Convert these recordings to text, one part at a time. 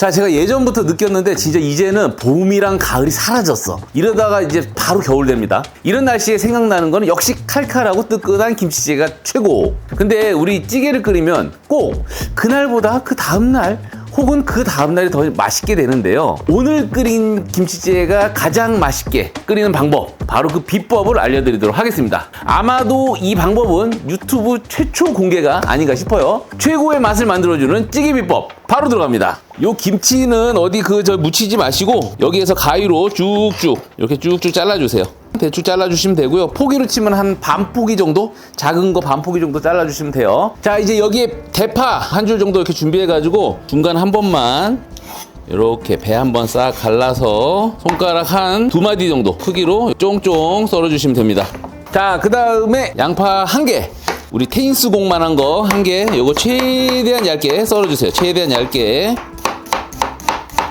자, 제가 예전부터 느꼈는데 진짜 이제는 봄이랑 가을이 사라졌어. 이러다가 이제 바로 겨울 됩니다. 이런 날씨에 생각나는 거는 역시 칼칼하고 뜨끈한 김치찌개가 최고. 근데 우리 찌개를 끓이면 꼭 그날보다 그 다음날 혹은 그 다음날이 더 맛있게 되는데요. 오늘 끓인 김치찌개가 가장 맛있게 끓이는 방법, 바로 그 비법을 알려드리도록 하겠습니다. 아마도 이 방법은 유튜브 최초 공개가 아닌가 싶어요. 최고의 맛을 만들어주는 찌개 비법, 바로 들어갑니다. 요 김치는 어디 그 저 묻히지 마시고 여기에서 가위로 쭉쭉 이렇게 쭉쭉 잘라주세요. 대충 잘라주시면 되고요. 포기로 치면 한 반 포기 정도? 작은 거 반 포기 정도 잘라주시면 돼요. 자, 이제 여기에 대파 한 줄 정도 이렇게 준비해가지고 중간 한 번만 이렇게 배 한 번 싹 갈라서 손가락 한 두 마디 정도 크기로 쫑쫑 썰어주시면 됩니다. 자, 그 다음에 양파 한 개. 우리 테니스 공만한 거 한 개. 요거 최대한 얇게 썰어주세요. 최대한 얇게.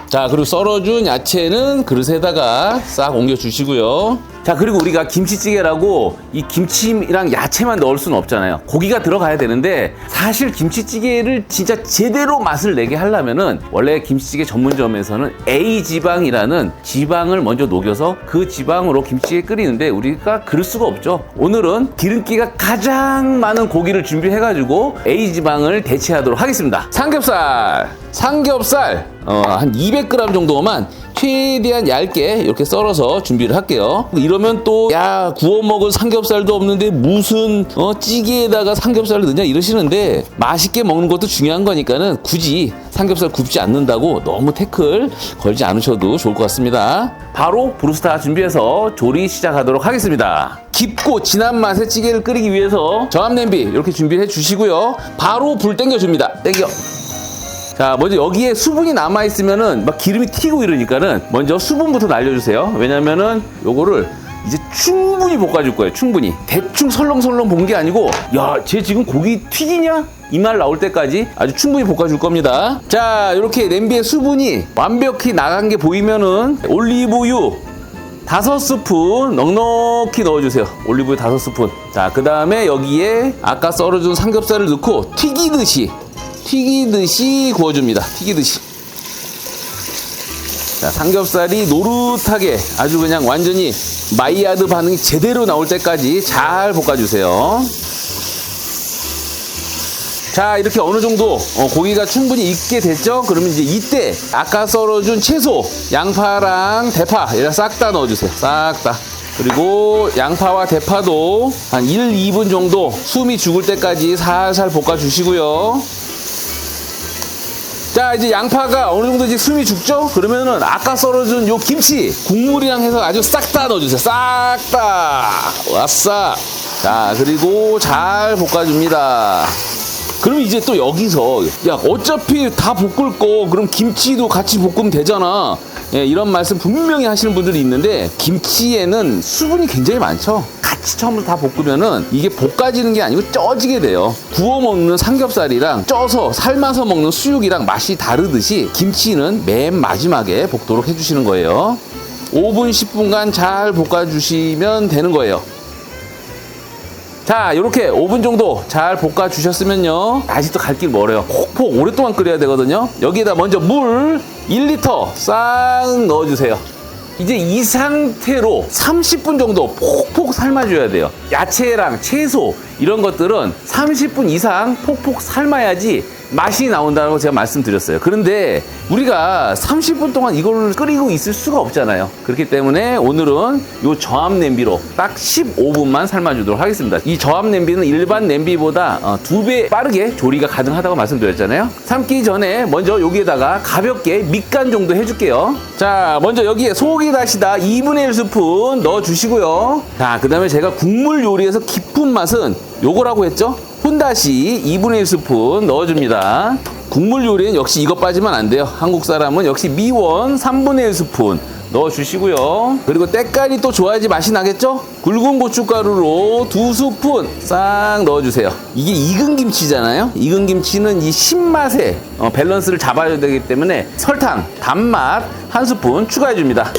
자, 그리고 썰어준 야채는 그릇에다가 싹 옮겨주시고요. 자, 그리고 우리가 김치찌개라고 이 김치랑 야채만 넣을 수는 없잖아요. 고기가 들어가야 되는데 사실 김치찌개를 진짜 제대로 맛을 내게 하려면은 원래 김치찌개 전문점에서는 A 지방이라는 지방을 먼저 녹여서 그 지방으로 김치찌개 끓이는데 우리가 그럴 수가 없죠. 오늘은 기름기가 가장 많은 고기를 준비해 가지고 A 지방을 대체하도록 하겠습니다. 삼겹살, 삼겹살 어, 한 200g 정도만 최대한 얇게 이렇게 썰어서 준비를 할게요. 이러면 또 야 구워 먹을 삼겹살도 없는데 무슨 어, 찌개에다가 삼겹살을 넣냐 이러시는데 맛있게 먹는 것도 중요한 거니까는 굳이 삼겹살 굽지 않는다고 너무 태클 걸지 않으셔도 좋을 것 같습니다. 바로 브루스타 준비해서 조리 시작하도록 하겠습니다. 깊고 진한 맛의 찌개를 끓이기 위해서 저압 냄비 이렇게 준비해 주시고요. 바로 불 땡겨 줍니다. 땡겨. 자, 먼저 여기에 수분이 남아 있으면은 막 기름이 튀고 이러니까는 먼저 수분부터 날려주세요. 왜냐면은 요거를 이제 충분히 볶아줄 거예요. 충분히 대충 설렁설렁 본 게 아니고 야, 쟤 지금 고기 튀기냐? 이 말 나올 때까지 아주 충분히 볶아줄 겁니다. 자, 이렇게 냄비에 수분이 완벽히 나간 게 보이면은 올리브유 다섯 스푼 넉넉히 넣어주세요. 올리브유 다섯 스푼. 자, 그 다음에 여기에 아까 썰어준 삼겹살을 넣고 튀기듯이 튀기듯이 구워줍니다. 튀기듯이. 자, 삼겹살이 노릇하게 아주 그냥 완전히 마이야드 반응이 제대로 나올 때까지 잘 볶아주세요. 자, 이렇게 어느 정도 어, 고기가 충분히 익게 됐죠? 그러면 이제 이때 아까 썰어준 채소, 양파랑 대파 이렇게 싹다 넣어주세요. 싹 다. 그리고 양파와 대파도 한 1, 2분 정도 숨이 죽을 때까지 살살 볶아주시고요. 자 이제 양파가 어느 정도 이제 숨이 죽죠? 그러면은 아까 썰어준 요 김치 국물이랑 해서 아주 싹 다 넣어주세요. 싹 다. 왔어. 자 그리고 잘 볶아줍니다. 그럼 이제 또 여기서 야 어차피 다 볶을 거 그럼 김치도 같이 볶으면 되잖아. 예, 이런 말씀 분명히 하시는 분들이 있는데 김치에는 수분이 굉장히 많죠. 처음부터 다 볶으면은 이게 볶아지는 게 아니고 쪄지게 돼요. 구워 먹는 삼겹살이랑 쪄서 삶아서 먹는 수육이랑 맛이 다르듯이 김치는 맨 마지막에 볶도록 해주시는 거예요. 5분, 10분간 잘 볶아주시면 되는 거예요. 자, 이렇게 5분 정도 잘 볶아 주셨으면요. 아직도 갈 길 멀어요. 콕콕 오랫동안 끓여야 되거든요. 여기에다 먼저 물 1리터 싹 넣어주세요. 이제 이 상태로 30분 정도 폭폭 삶아줘야 돼요. 야채랑 채소 이런 것들은 30분 이상 폭폭 삶아야지 맛이 나온다고 제가 말씀드렸어요. 그런데 우리가 30분 동안 이걸 끓이고 있을 수가 없잖아요. 그렇기 때문에 오늘은 이 저압 냄비로 딱 15분만 삶아주도록 하겠습니다. 이 저압 냄비는 일반 냄비보다 어, 두배 빠르게 조리가 가능하다고 말씀드렸잖아요. 삶기 전에 먼저 여기에다가 가볍게 밑간 정도 해줄게요. 자, 먼저 여기에 소고기 다시다 2분의 1 스푼 넣어주시고요. 자, 그 다음에 제가 국물 요리에서 깊은 맛은 요거라고 했죠? 혼다시 2분의 1 스푼 넣어줍니다. 국물 요리는 역시 이것 빠지면 안 돼요. 한국 사람은 역시 미원 3분의 1 스푼 넣어주시고요. 그리고 때깔이 또 좋아야지 맛이 나겠죠? 굵은 고춧가루로 두 스푼 싹 넣어주세요. 이게 익은 김치잖아요. 익은 김치는 이 신맛의 어, 밸런스를 잡아야 되기 때문에 설탕, 단맛 한 스푼 추가해줍니다.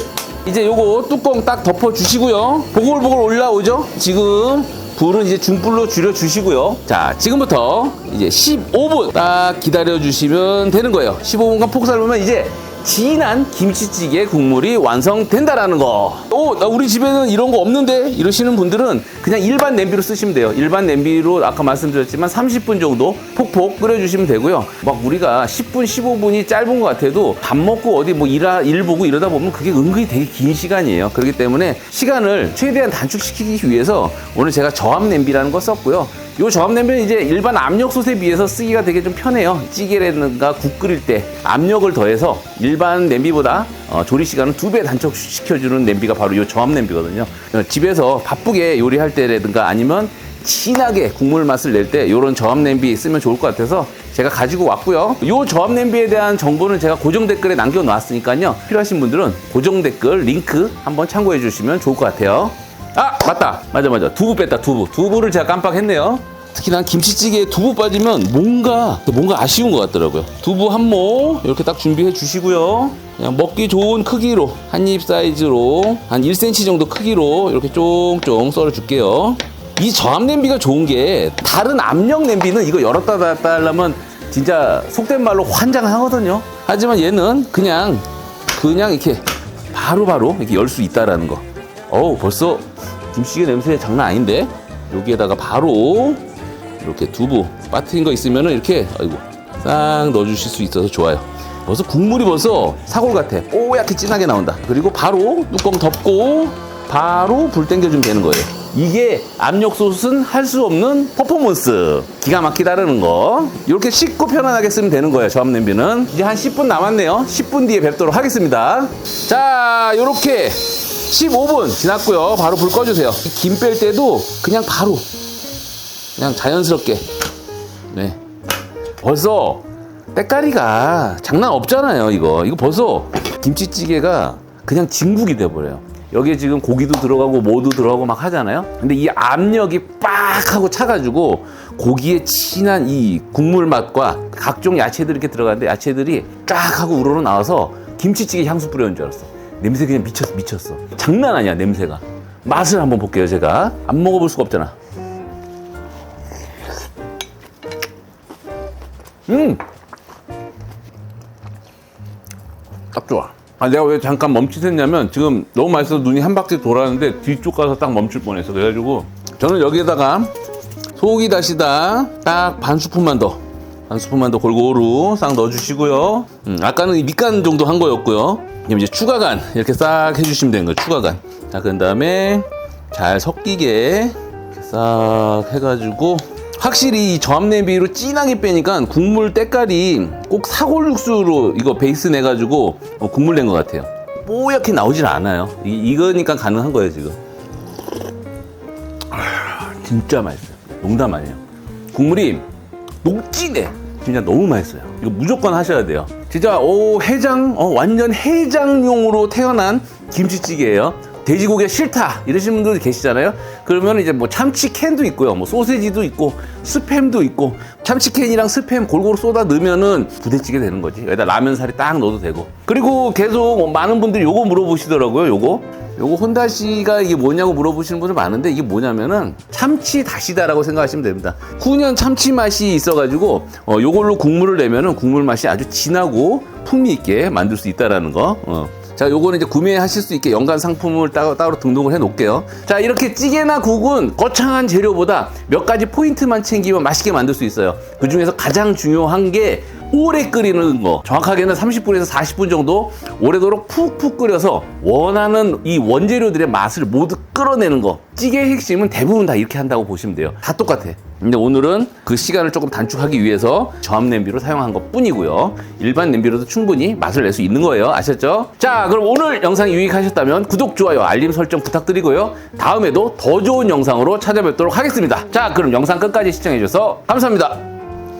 이제 요거 뚜껑 딱 덮어주시고요. 보글보글 올라오죠? 지금 불은 이제 중불로 줄여 주시고요. 자, 지금부터 이제 15분 딱 기다려 주시면 되는 거예요. 15분간 폭 삶으면 이제 진한 김치찌개 국물이 완성된다라는 거. 오, 나 우리 집에는 이런 거 없는데 이러시는 분들은 그냥 일반 냄비로 쓰시면 돼요. 일반 냄비로 아까 말씀드렸지만 30분 정도 폭폭 끓여주시면 되고요. 막 우리가 10분, 15분이 짧은 것 같아도 밥 먹고 어디 뭐 일하, 일 보고 이러다 보면 그게 은근히 되게 긴 시간이에요. 그렇기 때문에 시간을 최대한 단축시키기 위해서 오늘 제가 저압 냄비라는 거 썼고요. 이 저압 냄비는 이제 일반 압력솥에 비해서 쓰기가 되게 좀 편해요. 찌개라든가 국 끓일 때 압력을 더해서 일반 냄비보다 어, 조리 시간을 두 배 단축시켜주는 냄비가 바로 이 저압 냄비거든요. 어, 집에서 바쁘게 요리할 때라든가 아니면 진하게 국물 맛을 낼 때 이런 저압 냄비 쓰면 좋을 것 같아서 제가 가지고 왔고요. 이 저압 냄비에 대한 정보는 제가 고정 댓글에 남겨놓았으니까요. 필요하신 분들은 고정 댓글 링크 한번 참고해 주시면 좋을 것 같아요. 아 맞다 맞아 맞아 두부 뺐다 두부 두부를 제가 깜빡했네요 특히 난 김치찌개에 두부 빠지면 뭔가 뭔가 아쉬운 것 같더라고요. 두부 한 모 이렇게 딱 준비해 주시고요. 그냥 먹기 좋은 크기로 한 입 사이즈로 한 1cm 정도 크기로 이렇게 쫑쫑 썰어 줄게요. 이 저압 냄비가 좋은 게 다른 압력 냄비는 이거 열었다 닫았다 하려면 진짜 속된 말로 환장하거든요. 하지만 얘는 그냥 그냥 이렇게 바로바로 이렇게 열 수 있다라는 거. 어우 벌써 김치찌개 냄새 장난 아닌데? 여기에다가 바로 이렇게 두부 빠트린 거 있으면은 이렇게 아이고 싹 넣어주실 수 있어서 좋아요. 벌써 국물이 벌써 사골 같아. 뽀얗게 진하게 나온다. 그리고 바로 뚜껑 덮고 바로 불 땡겨주면 되는 거예요. 이게 압력 솥은 할 수 없는 퍼포먼스. 기가 막히다라는 거. 이렇게 쉽고 편안하게 쓰면 되는 거예요 저압 냄비는. 이제 한 10분 남았네요. 10분 뒤에 뵙도록 하겠습니다. 자 이렇게 15분 지났고요. 바로 불 꺼주세요. 김 뺄 때도 그냥 바로 그냥 자연스럽게 네 벌써 때깔이가 장난 없잖아요. 이거 이거 벌써 김치찌개가 그냥 진국이 돼버려요. 여기에 지금 고기도 들어가고 뭐도 들어가고 막 하잖아요. 근데 이 압력이 빡 하고 차가지고 고기의 진한 이 국물 맛과 각종 야채들이 이렇게 들어가는데 야채들이 쫙 하고 우러러 나와서 김치찌개 향수 뿌려는 줄 알았어. 냄새 그냥 미쳤어 미쳤어 장난 아니야 냄새가 맛을 한번 볼게요 제가 안 먹어볼 수가 없잖아 음 딱 좋아 아 내가 왜 잠깐 멈칫했냐면 지금 너무 맛있어서 눈이 한 바퀴 돌았는데 뒤쪽 가서 딱 멈출 뻔했어 그래가지고 저는 여기에다가 소고기 다시다 딱 반 스푼만 더한 스푼만 더 골고루 싹 넣어주시고요. 음, 아까는 이 밑간 정도 한 거였고요. 그럼 이제 추가간 이렇게 싹 해주시면 되는 거예요. 추가간. 자, 그 다음에 잘 섞이게 싹 해가지고 확실히 이 저압 냄비로 진하게 빼니까 국물 때깔이 꼭 사골 육수로 이거 베이스 내가지고 어, 국물 낸 것 같아요. 뽀얗게 나오질 않아요. 이, 이거니까 가능한 거예요 지금. 아, 진짜 맛있어요. 농담 아니에요. 국물이 녹진해. 진짜 너무 맛있어요. 이거 무조건 하셔야 돼요. 진짜 오 해장 어, 완전 해장용으로 태어난 김치찌개예요. 돼지고기가 싫다 이러시는 분들 계시잖아요. 그러면 이제 뭐 참치 캔도 있고요, 뭐 소세지도 있고 스팸도 있고 참치 캔이랑 스팸 골고루 쏟아 넣으면은 부대찌개 되는 거지. 여기다 라면 살이 딱 넣어도 되고. 그리고 계속 뭐 많은 분들이 요거 물어보시더라고요. 요거 요거 혼다시가 이게 뭐냐고 물어보시는 분들 많은데 이게 뭐냐면은 참치 다시다라고 생각하시면 됩니다. 훈연 참치 맛이 있어가지고 어, 요걸로 국물을 내면은 국물 맛이 아주 진하고 풍미 있게 만들 수 있다라는 거. 어. 자, 요거는 이제 구매하실 수 있게 연간 상품을 따로, 따로 등록을 해 놓을게요. 자, 이렇게 찌개나 국은 거창한 재료보다 몇 가지 포인트만 챙기면 맛있게 만들 수 있어요. 그 중에서 가장 중요한 게 오래 끓이는 거. 정확하게는 30분에서 40분 정도 오래도록 푹푹 끓여서 원하는 이 원재료들의 맛을 모두 끌어내는 거. 찌개의 핵심은 대부분 다 이렇게 한다고 보시면 돼요. 다 똑같아. 근데 오늘은 그 시간을 조금 단축하기 위해서 저압 냄비로 사용한 것 뿐이고요. 일반 냄비로도 충분히 맛을 낼 수 있는 거예요. 아셨죠? 자 그럼 오늘 영상이 유익하셨다면 구독, 좋아요, 알림 설정 부탁드리고요. 다음에도 더 좋은 영상으로 찾아뵙도록 하겠습니다. 자 그럼 영상 끝까지 시청해주셔서 감사합니다.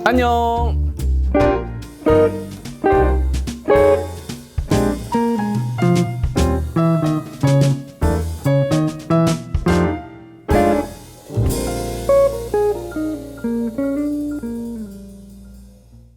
안녕 Thank you.